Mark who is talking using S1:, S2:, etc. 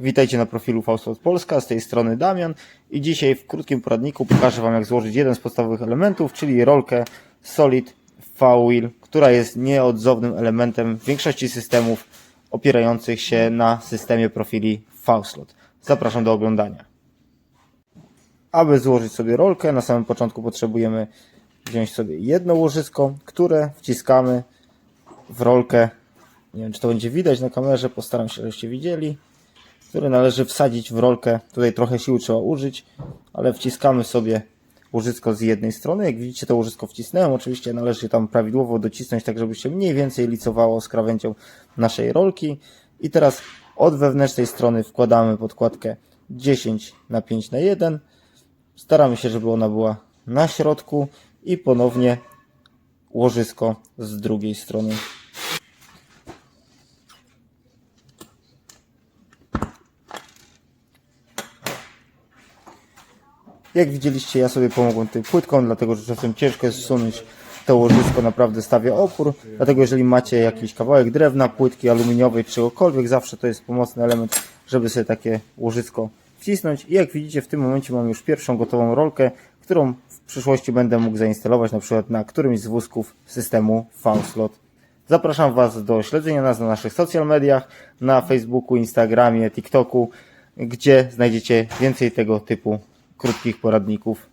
S1: Witajcie na profilu Faustot Polska, z tej strony Damian i dzisiaj w krótkim poradniku pokażę Wam jak złożyć jeden z podstawowych elementów, czyli rolkę Solid V-Wheel, która jest nieodzownym elementem większości systemów opierających się na systemie profili Faustot. Zapraszam do oglądania. Aby złożyć sobie rolkę, na samym początku potrzebujemy wziąć sobie jedno łożysko, które wciskamy w rolkę. Nie wiem, czy to będzie widać na kamerze, postaram się, żebyście widzieli. Które należy wsadzić w rolkę. Tutaj trochę sił trzeba użyć, ale wciskamy sobie łożysko z jednej strony. Jak widzicie, to łożysko wcisnąłem. Oczywiście należy tam prawidłowo docisnąć, tak żeby się mniej więcej licowało z krawędzią naszej rolki. I teraz od wewnętrznej strony wkładamy podkładkę 10 na 5 na 1 Staramy się, żeby ona była na środku i ponownie łożysko z drugiej strony. Jak widzieliście, ja sobie pomogłem tym płytką, dlatego że czasem ciężko jest zsunąć to łożysko, naprawdę stawia opór. Dlatego jeżeli macie jakiś kawałek drewna, płytki aluminiowej, czegokolwiek, zawsze to jest pomocny element, żeby sobie takie łożysko wcisnąć. I jak widzicie, w tym momencie mam już pierwszą gotową rolkę, którą w przyszłości będę mógł zainstalować na przykład na którymś z wózków systemu Foundslot. Zapraszam Was do śledzenia nas na naszych social mediach, na Facebooku, Instagramie, TikToku, gdzie znajdziecie więcej tego typu krótkich poradników